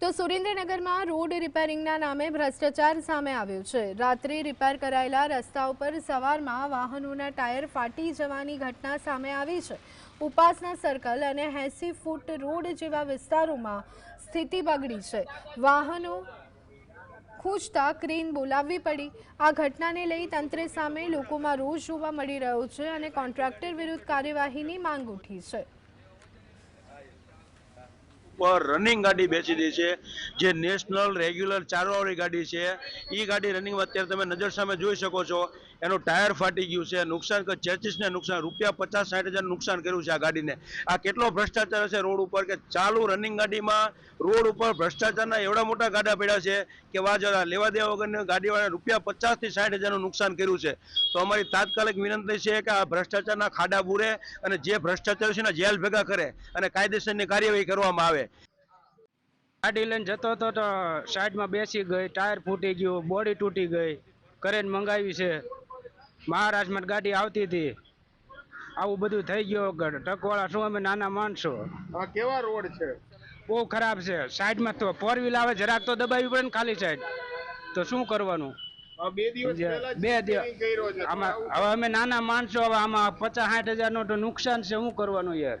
તો સુરેન્દ્રનગરમાં રોડ રિપેરિંગના નામે ભ્રષ્ટાચાર સામે આવ્યો છે. રાત્રે રિપેર કરાયેલા રસ્તા ઉપર સવારમાં વાહનોના ટાયર ફાટી જવાની ઘટના સામે આવી છે. ઉપાસના સર્કલ અને એંસી ફૂટ રોડ જેવા વિસ્તારોમાં સ્થિતિ બગડી છે. વાહનો ખૂંચતા ક્રેન બોલાવવી પડી. આ ઘટનાને લઈ તંત્ર સામે લોકોમાં રોષ જોવા મળી રહ્યો છે અને કોન્ટ્રાક્ટર વિરુદ્ધ કાર્યવાહીની માંગ ઉઠી છે. પર રનિંગ ગાડી બેસી દે છે. જે નેશનલ રેગ્યુલર ચારવાળી ગાડી છે. એ ગાડી રનિંગમાં અત્યારે તમે નજર સામે જોઈ શકો છો. એનું ટાયર ફાટી ગયું છે. નુકસાન ચેચીસને નુકસાન, રૂપિયા પચાસ સાઠ હજાર નુકસાન કર્યું છે આ ગાડીને. આ કેટલો ભ્રષ્ટાચાર છે રોડ ઉપર કે ચાલુ રનિંગ ગાડીમાં રોડ ઉપર ભ્રષ્ટાચારના એવડા મોટા ગાડા પડ્યા છે કે વા જરા લેવા દેવા વગરની ગાડીવાળા રૂપિયા પચાસથી સાઠ હજારનું નુકસાન કર્યું છે. તો અમારી તાત્કાલિક વિનંતી છે કે આ ભ્રષ્ટાચારના ખાડા બુરે અને જે ભ્રષ્ટાચાર છે ને જેલ ભેગા કરે અને કાયદેસરની કાર્યવાહી કરવામાં આવે. ગાડી લઈને જતો હતો તો સાઈડમાં બેસી ગઈ ટાયર ફૂટી ગયું બોડી તૂટી ગઈ કરેન મંગાવી છે. મહારાષ્ટ્રમાં ગાડી આવતી હતી. આવું બધું થઈ ગયું ટકવાળા શું અમે નાના માણસો. આ કેવા રોડ છે? બહુ ખરાબ છે. સાઈડમાં તો ફોર વ્હીલ આવે જરાક તો દબાવી પડે ને ખાલી સાઈડ તો શું કરવાનું? બે દિવસ હવે અમે નાના માણસો હવે આમાં પચાસ સાઠ હજારનું તો નુકસાન છે. શું કરવાનું યાર?